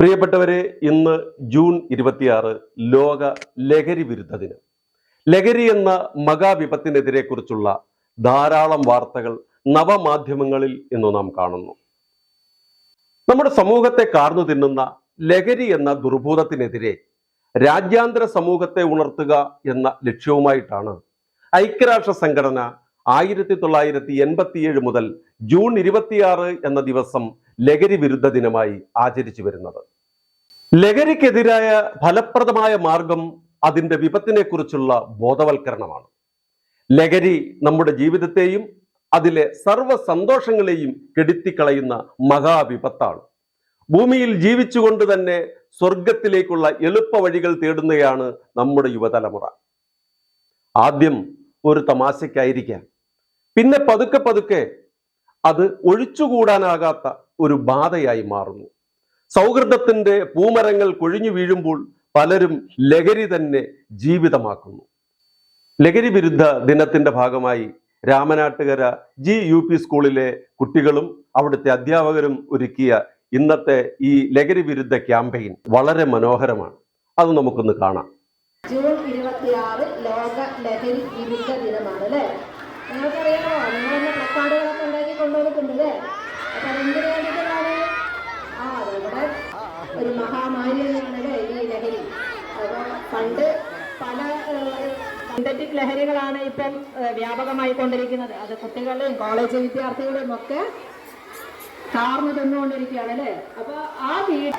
പ്രിയപ്പെട്ടവരെ ഇന്ന് ജൂൺ ഇരുപത്തിയാറ് ലോക ലഹരി വിരുദ്ധ ദിനം. ലഹരി എന്ന മഹാവിപത്തിനെതിരെ കുറിച്ചുള്ള ധാരാളം വാർത്തകൾ നവമാധ്യമങ്ങളിൽ ഇന്ന് നാം കാണുന്നു. നമ്മുടെ സമൂഹത്തെ കാർന്നു തിന്നുന്ന ലഹരി എന്ന ദുർഭൂതത്തിനെതിരെ രാജ്യാന്തര സമൂഹത്തെ ഉണർത്തുക എന്ന ലക്ഷ്യവുമായിട്ടാണ് ഐക്യരാഷ്ട്ര സംഘടന ആയിരത്തി തൊള്ളായിരത്തി എൺപത്തിയേഴ് മുതൽ ജൂൺ ഇരുപത്തിയാറ് എന്ന ദിവസം ലഹരി വിരുദ്ധ ദിനമായി ആചരിച്ചു വരുന്നത്. ലഹരിക്കെതിരായ ഫലപ്രദമായ മാർഗം അതിന്റെ വിപത്തിനെക്കുറിച്ചുള്ള ബോധവൽക്കരണമാണ്. ലഹരി നമ്മുടെ ജീവിതത്തെയും അതിലെ സർവ സന്തോഷങ്ങളെയും കെടുത്തിക്കളയുന്ന മഹാവിപത്താണ്. ഭൂമിയിൽ ജീവിച്ചുകൊണ്ട് തന്നെ സ്വർഗത്തിലേക്കുള്ള എളുപ്പ വഴികൾ തേടുന്നതാണ് നമ്മുടെ യുവതലമുറ. ആദ്യം ഒരു തമാശയ്ക്കായിരിക്കാം. പിന്നെ പതുക്കെ പതുക്കെ അത് ഒഴിച്ചുകൂടാനാകാത്ത ഒരു ബാധയായി മാറുന്നു. സൗഹൃദത്തിന്റെ പൂമരങ്ങൾ കൊഴിഞ്ഞു വീഴുമ്പോൾ പലരും ലഹരി തന്നെ ജീവിതമാക്കുന്നു. ലഹരി വിരുദ്ധ ദിനത്തിന്റെ ഭാഗമായി രാമനാട്ടുകര ജി യു പി സ്കൂളിലെ കുട്ടികളും അവിടുത്തെ അധ്യാപകരും ഒരുക്കിയ ഇന്നത്തെ ഈ ലഹരി വിരുദ്ധ ക്യാമ്പയിൻ വളരെ മനോഹരമാണ്. അത് നമുക്കൊന്ന് കാണാം. ജൂൺ ഇരുപത്തിയാറ് ലോക ലഹരി വിരുദ്ധ ദിനമാണ് അല്ലേ നിങ്ങൾക്കറിയാമോ? നിങ്ങളൊന്ന് പ്ലക്കാർഡുകളൊക്കെ ഉണ്ടാക്കി കൊണ്ടുവന്നിട്ടുണ്ട് അല്ലേ? അപ്പൊ നമ്മുടെ ഒരു മഹാമാരി തന്നെയാണ് അല്ലേ ഈ ലഹരി. അപ്പൊ പണ്ട് പല സിന്തറ്റിക് ലഹരികളാണ് ഇപ്പം വ്യാപകമായി കൊണ്ടിരിക്കുന്നത്. അത് കുട്ടികളുടെയും കോളേജ് വിദ്യാർത്ഥികളുടെയും ഒക്കെ കാർന്നു തിന്നുകൊണ്ടിരിക്കുകയാണ് അല്ലേ? അപ്പൊ ആ വീട്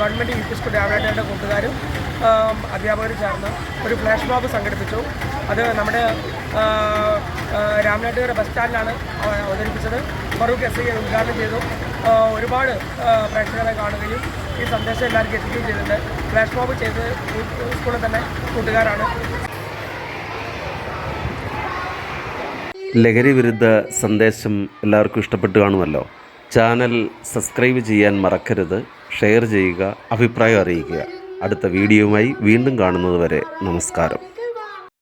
ഗവൺമെന്റ് യു പി സ്കൂൾ രാമനാട്ടുകാരുടെ കൂട്ടുകാരും അധ്യാപകരും ചേർന്ന് ഒരു ഫ്ലാഷ് മോബ് സംഘടിപ്പിച്ചു. അത് നമ്മുടെ രാമനാട്ടുകര ബസ് സ്റ്റാൻഡിലാണ് അവ- അവതരിപ്പിച്ചത്. ഫറൂഖ് എസ് ഐ ഉദ്ഘാടനം ചെയ്തു. ഒരുപാട് പ്രേക്ഷകരെ കാണുകയും ഈ സന്ദേശം എല്ലാവർക്കും എത്തിക്കുകയും ചെയ്തിട്ടുണ്ട്. ഫ്ലാഷ് മോബ് ചെയ്ത് സ്കൂളിൽ തന്നെ കൂട്ടുകാരാണ്. ലഹരി വിരുദ്ധ സന്ദേശം എല്ലാവർക്കും ഇഷ്ടപ്പെട്ടു കാണുമല്ലോ. ചാനൽ സബ്സ്ക്രൈബ് ചെയ്യാൻ മറക്കരുത്. ഷെയർ ചെയ്യുക അഭിപ്രായം അറിയിക്കുക. അടുത്ത വീഡിയോയുമായി വീണ്ടും കാണുന്നതുവരെ നമസ്കാരം.